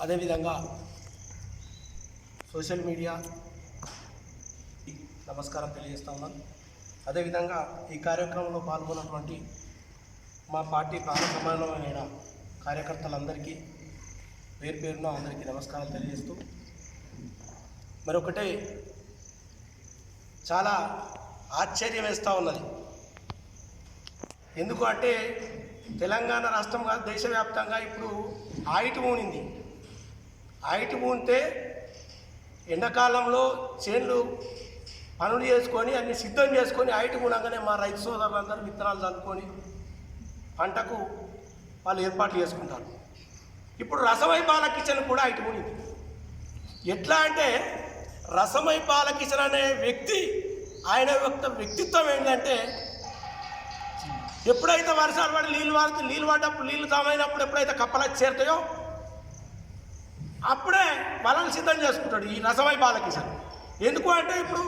అదేవిధంగా social media నమస్కారం తెలియజేస్తా ఉన్నాను అదేవిధంగా ఈ కార్యక్రమంలో పాల్గొన్నటువంటి మా పార్టీ ప్రారంభమైన కార్యకర్తలందరికీ పేరు పేరున అందరికీ నమస్కారం తెలియజేస్తూ మరొకటే చాలా ఆశ్చర్యం వేస్తూ ఉన్నది. ఎందుకు అంటే తెలంగాణ రాష్ట్రం కాదు దేశవ్యాప్తంగా ఇప్పుడు ఆయిటి ఊనింది. ఆయిటి ఉంటే ఎండాకాలంలో చేన్లు పనులు చేసుకొని అన్ని సిద్ధం చేసుకొని హైట్ ఊనగానే మా రైతు సోదరులందరూ విత్తనాలు చల్లుకొని పంటకు వాళ్ళు ఏర్పాట్లు చేసుకుంటారు. ఇప్పుడు రసమై బాల కిచెన్ కూడా ఆయిటి ఉంది ఎట్లా అంటే రసమై బాల కిచెన్ అనే వ్యక్తి ఆయన యొక్క వ్యక్తిత్వం ఏంటంటే ఎప్పుడైతే వర్షాలు పడి నీళ్ళు వాడితే నీళ్ళు పడ్డప్పుడు నీళ్ళు తామైనప్పుడు ఎప్పుడైతే కప్పలకు చేరుతాయో అప్పుడే వలలు సిద్ధం చేసుకుంటాడు ఈ రసమై బాలకిషన్. ఎందుకు అంటే ఇప్పుడు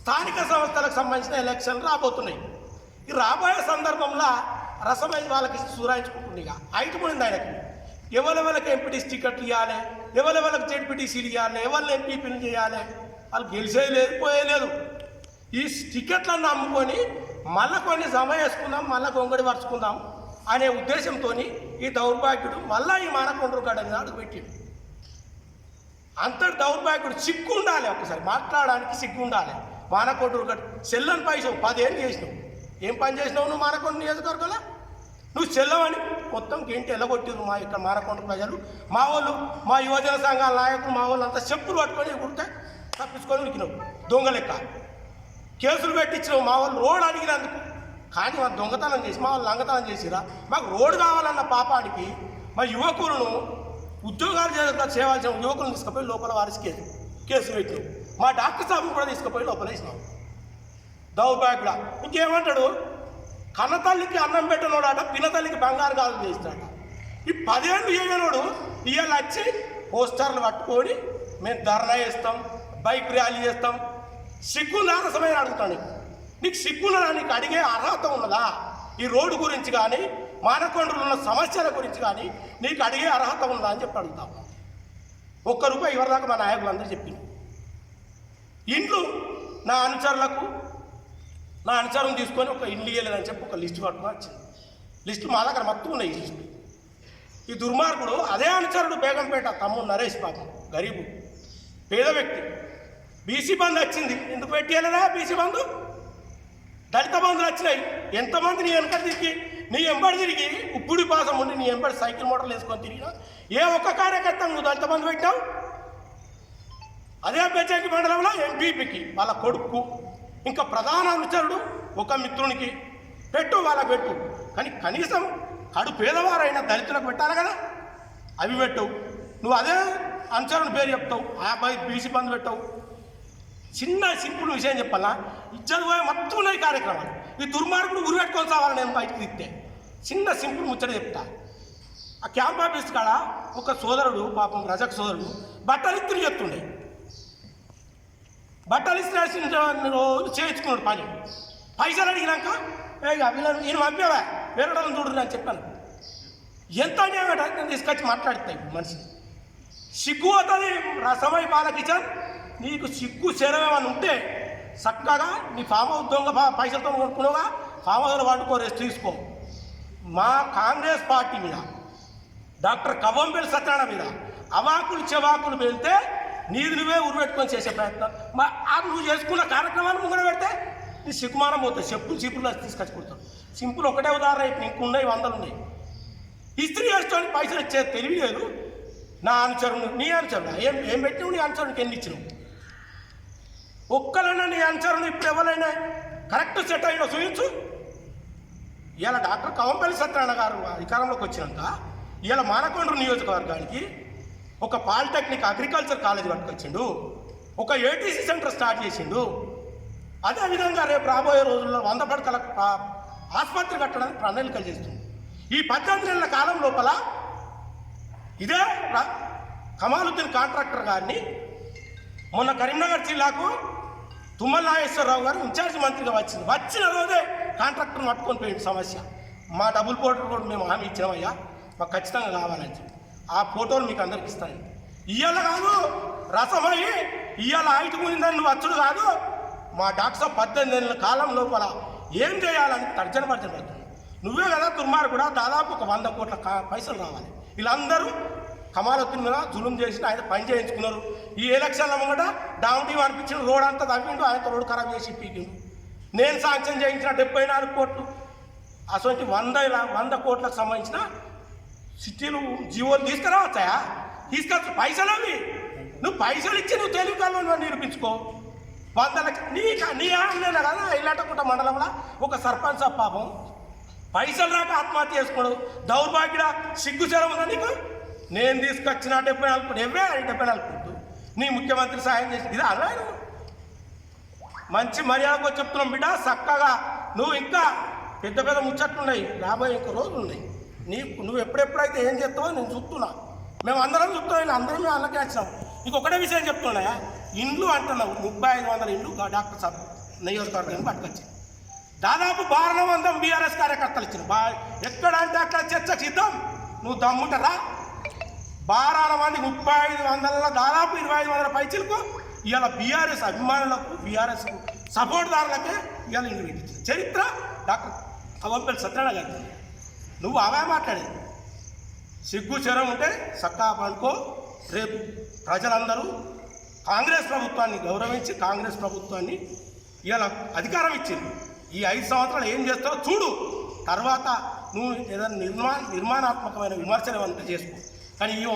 స్థానిక సంస్థలకు సంబంధించిన ఎలక్షన్లు రాబోతున్నాయి. ఈ రాబోయే సందర్భంలో రసమై వాళ్ళకి సూరాయించుకుంటుంది ఇక. హైట్ పడింది ఆయనకి. ఎవరెవరికి ఎంపీటీసీ టికెట్లు ఇవ్వాలి ఎవరెవరికి జెడ్పీటీసీలు ఇవ్వాలి ఎవరిని ఎంపీపీలు చేయాలి? వాళ్ళు గెలిచే లేదు పోయేలేదు ఈ టికెట్లను అమ్ముకొని మళ్ళీ కొన్ని జమ చేసుకుందాం మళ్ళీ గొంగడి పరుచుకుందాం అనే ఉద్దేశంతో ఈ దౌర్భాగ్యుడు మళ్ళీ ఈ మానకొండ్రు గడ్డ మీద అడుగుపెట్టిండు అంతటి దౌర్భాగ్యుడు సిగ్గు ఉండాలి ఒకసారి మాట్లాడడానికి సిగ్గు ఉండాలి. మానకొండ్రు గడ్డ చెల్లని పైసలు పదేళ్ళు చేసినావు? ఏం పని చేసినావు నువ్వు మానకొండ నియోజకవర్గంలో? నువ్వు చెల్లవని మొత్తం గెంటి ఎల్లగొట్టిరు మా ఇక్కడ మానకొండ ప్రజలు. మా వాళ్ళు మా యువజన సంఘాల నాయకులు మా వాళ్ళు అంతా చెప్పులు పట్టుకొని కుడితే తప్పించుకొని ఉరికినావు దొంగ లెక్క. కేసులు పెట్టించినావు మా వాళ్ళు రోడ్ అడిగినందుకు. కానీ మా దొంగతనం చేసి మా వాళ్ళు లంగతనం చేసిరా. మాకు రోడ్డు కావాలన్న పాపానికి మా యువకులను ఉద్యోగాలు చేయకుండా చేయవలసిన యువకులను తీసుకుపోయి లోపల వారికి కేసు కేసు పెట్టినావు మా డాక్టర్ సాబు కూడా తీసుకుపోయి లోపల వేసినాం. దౌర్భాగ్యుడ. ఇంకేమంటాడు? కన్నతల్లికి అన్నం పెట్టనోడాట పినతల్లికి బంగారు కాదు చేస్తాడ ఈ పదేళ్ళు చేయనోడు ఇవాళ వచ్చి పోస్టర్లు పట్టుకొని మేము ధర్నా చేస్తాం బైక్ ర్యాలీ చేస్తాం. సిగ్గు నారసమైన అడుగుతాను నీకు? నీకు సిగ్గున్నదా? నీకు అడిగే అర్హత ఉన్నదా? ఈ రోడ్డు గురించి కానీ మానకొండలో ఉన్న సమస్యల గురించి కానీ నీకు అడిగే అర్హత ఉందా అని చెప్పి అడుగుతాం. ఒక్క రూపాయి ఇవ్వదాకా మా నాయకులందరూ చెప్పింది ఇండ్లు నా అనుచరులకు నా అనుచరం తీసుకొని ఒక ఇండ్లు ఇవ్వలేదని చెప్పి ఒక లిస్టు పట్టుకొని వచ్చింది. లిస్టు మా దగ్గర మొత్తం ఉన్నాయి ఈ లిస్టు. ఈ దుర్మార్గుడు అదే అనుచరుడు బేగంపేట తమ్ముడు నరేష్ బాబు గరీబు పేద వ్యక్తి. బీసీ బంధు వచ్చింది. ఎందుకు పెట్టేయాలరా బీసీ బంధు? దళిత బంధులు వచ్చినాయి. ఎంతమంది నీ వెనక తిరిగి నీ ఎంబడి తిరిగి ఉప్పుడి పాసం ఉండి నీ ఎంబడి సైకిల్ మోటార్లు వేసుకొని తిరిగినా ఏ ఒక్క కార్యకర్త నువ్వు దళిత పెట్టావు అదే బెచ్చంకి మండలంలో ఎంపీపీకి వాళ్ళ కొడుకు. ఇంకా ప్రధాన అనుచరుడు ఒక మిత్రునికి. పెట్టు వాళ్ళకి పెట్టు. కానీ కనీసం కడు పేదవారైన దళితులకు పెట్టాలి కదా? అవి పెట్టు. నువ్వు అదే అనుచరుని పేరు చెప్తావు. ఆ అబ్బాయి బీసీ బంధు పెట్టావు. చిన్న సింపుల్ విషయం చెప్పాలా? ఇచ్చారు పోయే మొత్తం ఉన్నాయి కార్యక్రమాలు. ఈ దుర్మార్గుడు ఉరి పెట్టుకొని సావాలి నేను బయటకు తిస్తే చిన్న సింపుల్ ముచ్చట చెప్తా. ఆ క్యాంప్ ఆఫీస్ కాడ ఒక సోదరుడు పాపం రజక సోదరుడు బట్టలు ఇస్త్రీ చెప్తుండే బట్టలు ఇస్త్రీ రోజు చేయించుకున్నాడు పని. పైసలు అడిగినాక వీళ్ళని నేను పంపేవా? వేరే చూడు అని చెప్పాను. ఎంత అన్యాయమట నేను తీసుకొచ్చి మాట్లాడుతాయి మనిషి సిగ్గు అవుతుంది రసమై బాలకిచన్ నీకు సిగ్గు శరమేమని ఉంటే చక్కగా నీ ఫామ్ ఉద్యోగ పైసలతో కొనుక్కున్నావా ఫామ్ హౌస్ వాడుకో రెస్ట్ తీసుకో. మా కాంగ్రెస్ పార్టీ మీద డాక్టర్ కవంబెల్ సత్యనారాయణ మీద అవాకులు చెవాకులు వెళ్తే నీది నువ్వే ఉరిపెట్టుకొని చేసే ప్రయత్నం. మా అది నువ్వు చేసుకున్న కార్యక్రమాన్ని ముంగడ పెడితే నీ సిగ్గుమానం పోతుంది. చెప్పులు చీపులు తీసుకొచ్చి కొడతావు సింపుల్ ఒకటే ఉదాహరణ ఇప్పుడు ఇంకున్నాయి వందలు ఉన్నాయి. ఇస్త్రీ వేసుకొని పైసలు ఇచ్చే తెలివి లేదు. నా అనుచరుడు నీ అనుచరుడు? ఏం ఏం పెట్టినావు? నీ అనుచరుడికి ఎన్ని ఇచ్చినావు? ఒక్కలైనా నీ అనుచరుడు ఇప్పుడు ఎవరైనా కరెక్ట్ సెట్ అయినా చూపించు. ఇవాళ డాక్టర్ కవంపల్లి సత్యనారాయణ గారు అధికారంలోకి వచ్చినాక ఇవాళ మానకొండ్రు నియోజకవర్గానికి ఒక పాలిటెక్నిక్ అగ్రికల్చర్ కాలేజ్ పట్టుకొచ్చిండు. ఒక ఏటీసీ సెంటర్ స్టార్ట్ చేసిండు. అదేవిధంగా రేపు రాబోయే రోజుల్లో వంద పడకల ఆసుపత్రి కట్టడానికి ప్రణాళికలు చేస్తుంది. ఈ పద్దెనిమిది నెలల కాలం లోపల ఇదే రా- కమాలుద్దీన్ కాంట్రాక్టర్ గారిని మొన్న కరీంనగర్ జిల్లాకు తుమ్మల నాగేశ్వరరావు గారు ఇన్ఛార్జ్ మంత్రిగా వచ్చింది. వచ్చిన రోజే కాంట్రాక్టర్ని పట్టుకొని పోయింది సమస్య. మా డబుల్ పోర్టర్ కూడా మేము హామీ ఇచ్చినామయ్యా. మాకు ఖచ్చితంగా కావాలని చెప్పి. ఆ ఫోటోలు మీకు అందరికి ఇస్తాను. ఇవాళ కాదు రసమై ఇవాళ ఆయుధ ముందని నువ్వు వచ్చుడు కాదు. మా డాక్టర్ పద్దెనిమిది నెలల కాలం లోపల ఏం చేయాలని తర్జన భర్జన పడుతుంది నువ్వే కదా దుర్మార్గు కూడా దాదాపు ఒక వంద కోట్ల పైసలు రావాలి. వీళ్ళందరూ కమాలొత్తిన మీద జులుం చేసి ఆయన పని చేయించుకున్నారు. ఈ ఎలక్షన్ల ముంగట డౌన్ టీం అనిపించిన రోడ్ అంతా తవ్విండు ఆయన రోడ్ ఖరాబ్ చేసి పీకిండు. నేను శాంక్షన్ చేయించిన డెబ్బై నాలుగు కోట్లు అటువంటి వంద వంద కోట్లకు సంబంధించిన సిటీలు జీవోలు తీసుకురావచ్చాయా తీసుకొచ్చు. పైసలు అవి. నువ్వు పైసలు ఇచ్చి నువ్వు తెలుగు కళ్ళు నిరూపించుకో. వందలకి నీ నీ ఆడలేనా కదా? ఇల్లాటకుంట మండలంలో ఒక సర్పంచ్ పాపం. పైసలు రాక ఆత్మహత్య చేసుకోడు దౌర్భాగ్యుడ సిగ్గుచరం ఉందా నీకు? నేను తీసుకొచ్చిన డెబ్బై నాలుగు కోట్లు ఎవరే డెబ్బై నాలుగు కోట్లు? నీ ముఖ్యమంత్రి సహాయం చేసి ఇది అలా మంచి మర్యాదగా చెప్తున్నాం బిడ్డ చక్కగా. నువ్వు ఇంకా పెద్ద పెద్ద ముచ్చట్లున్నాయి రాబోయే ఇంకో రోజులు ఉన్నాయి. నీకు నువ్వు ఎప్పుడెప్పుడైతే ఏం చేస్తావో నేను చూస్తున్నా. మేము అందరం చూస్తున్నాం అందరం మేము అల్లకే వచ్చినాం. ఇంకొకటే విషయం చెప్తున్నా ఇండ్లు అంటున్నావు. ముప్పై ఐదు వందల ఇండ్లు డాక్టర్ సాబ్ నియోజకవర్గాన్ని పట్టుకొచ్చి. దాదాపు బారణ వందం బీఆర్ఎస్ కార్యకర్తలు ఇచ్చిన బా ఎక్కడ అంటే అక్కడ చర్చ సిద్ధం. నువ్వు దమ్ముంటారా? బారాల మంది ముప్పై ఐదు వందల దాదాపు ఇరవై ఐదు వందల పైచలకు ఇవాళ బీఆర్ఎస్ అభిమానులకు బీఆర్ఎస్ సపోర్ట్దారులకే ఇవాళ ఇంటి పెట్టించింది చరిత్ర డాక్టర్ అవంపల్లి సత్యనారాయణ గారు నువ్వు అవే మాట్లాడేది సిగ్గు చెరం ఉంటే సక్కా పనుకో. రేపు ప్రజలందరూ కాంగ్రెస్ ప్రభుత్వాన్ని గౌరవించి కాంగ్రెస్ ప్రభుత్వాన్ని ఇలా అధికారం ఇచ్చింది. ఈ ఐదు సంవత్సరాలు ఏం చేస్తావో చూడు. తర్వాత నువ్వు ఏదైనా నిర్మా నిర్మాణాత్మకమైన విమర్శలు ఏమంటే చేసుకో కానీ ఇయో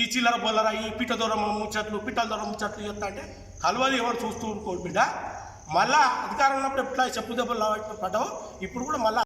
ఈ చిల్లర బొల్లర ఈ పిట్ట దూరం ముచ్చట్లు పిట్టల దూరం ముచ్చట్లు చెప్తా అంటే కలవది ఎవరు చూస్తూ ఊరుకోడు బిడ్డ. మళ్ళా అధికారం ఉన్నప్పుడు ఎట్లా చెప్పు దెబ్బలు పడ్డావు? ఇప్పుడు కూడా మళ్ళా